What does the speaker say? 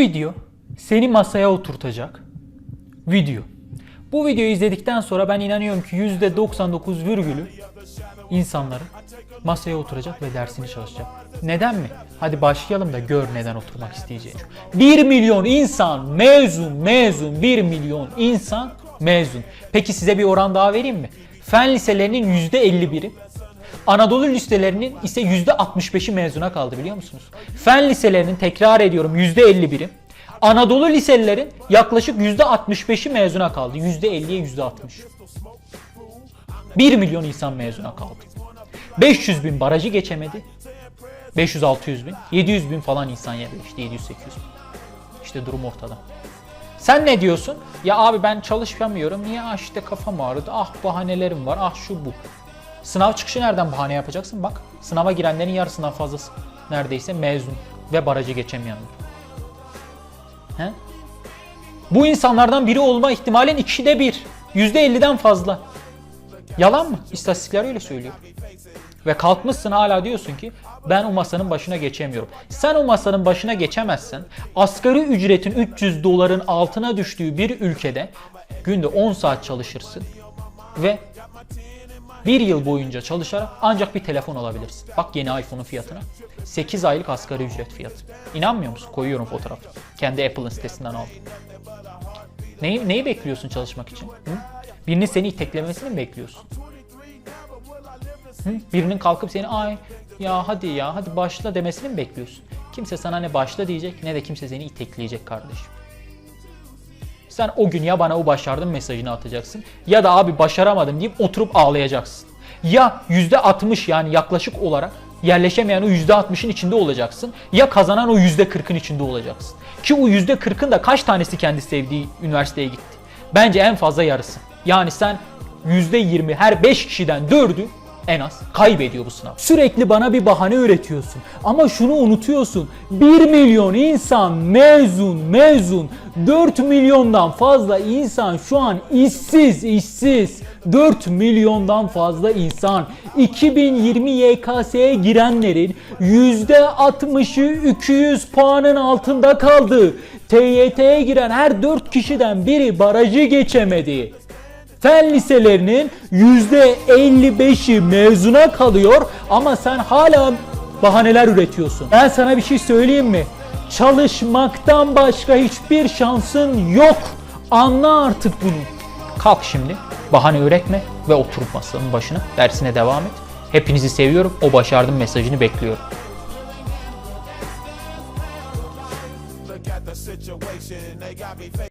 video seni masaya oturtacak video. Bu videoyu izledikten sonra ben inanıyorum ki %99 virgülü insanların masaya oturacak ve dersini çalışacak. Neden mi? Hadi başlayalım da gör neden oturmak isteyeceğini. 1 milyon insan mezun mezun 1 milyon insan mezun. Peki size bir oran daha vereyim mi? Fen liselerinin %51'i Anadolu liselerinin ise %65'i mezuna kaldı biliyor musunuz? Fen liselerinin tekrar ediyorum %51'i. Anadolu liselilerin yaklaşık %65'i mezuna kaldı. %50'ye %60. 1 milyon insan mezuna kaldı. 500 bin barajı geçemedi. 500-600 bin. 700 bin falan insan yerleşti. 700-800 bin. İşte durum ortada. Sen ne diyorsun? Ya abi ben çalışamıyorum. Niye? Ah işte kafam ağrıdı. Ah bahanelerim var. Ah şu bu. Sınav çıkışı nereden bahane yapacaksın? Bak sınava girenlerin yarısından fazlası neredeyse mezun ve barajı geçemeyenler. He? Bu insanlardan biri olma ihtimalin ikide bir. Yüzde elliden fazla. Yalan mı? İstatistikler öyle söylüyor. Ve kalkmışsın hala diyorsun ki ben o masanın başına geçemiyorum. Sen o masanın başına geçemezsen asgari ücretin 300 doların altına düştüğü bir ülkede günde 10 saat çalışırsın ve bir yıl boyunca çalışarak ancak bir telefon alabilirsin. Bak yeni iPhone'un fiyatına. 8 aylık asgari ücret fiyatı. İnanmıyor musun? Koyuyorum fotoğrafı. Kendi Apple'ın sitesinden aldım. Neyi, neyi bekliyorsun çalışmak için? Hı? Birinin seni iteklemesini mi bekliyorsun? Hı? Birinin kalkıp seni ay ya hadi ya hadi başla demesini mi bekliyorsun? Kimse sana ne başla diyecek ne de kimse seni itekleyecek kardeşim. Sen o gün ya bana o başardım mesajını atacaksın ya da abi başaramadım deyip oturup ağlayacaksın. Ya %60 yani yaklaşık olarak yerleşemeyen o %60'ın içinde olacaksın ya kazanan o %40'ın içinde olacaksın. Ki o %40'ın da kaç tanesi kendi sevdiği üniversiteye gitti? Bence en fazla yarısı. Yani sen %20 her 5 kişiden 4'ü en az kaybediyor bu sınav. Sürekli bana bir bahane üretiyorsun. Ama şunu unutuyorsun. 1 milyon insan mezun mezun. 4 milyondan fazla insan şu an işsiz işsiz. 4 milyondan fazla insan 2020 YKS'ye girenlerin %60'ı 200 puanın altında kaldı. TYT'ye giren her 4 kişiden biri barajı geçemedi. Fen liselerinin %55'i mezuna kalıyor ama sen hala bahaneler üretiyorsun. Ben sana bir şey söyleyeyim mi? Çalışmaktan başka hiçbir şansın yok. Anla artık bunu. Kalk şimdi, bahane üretme ve oturup masanın başına dersine devam et. Hepinizi seviyorum. O başardım mesajını bekliyorum.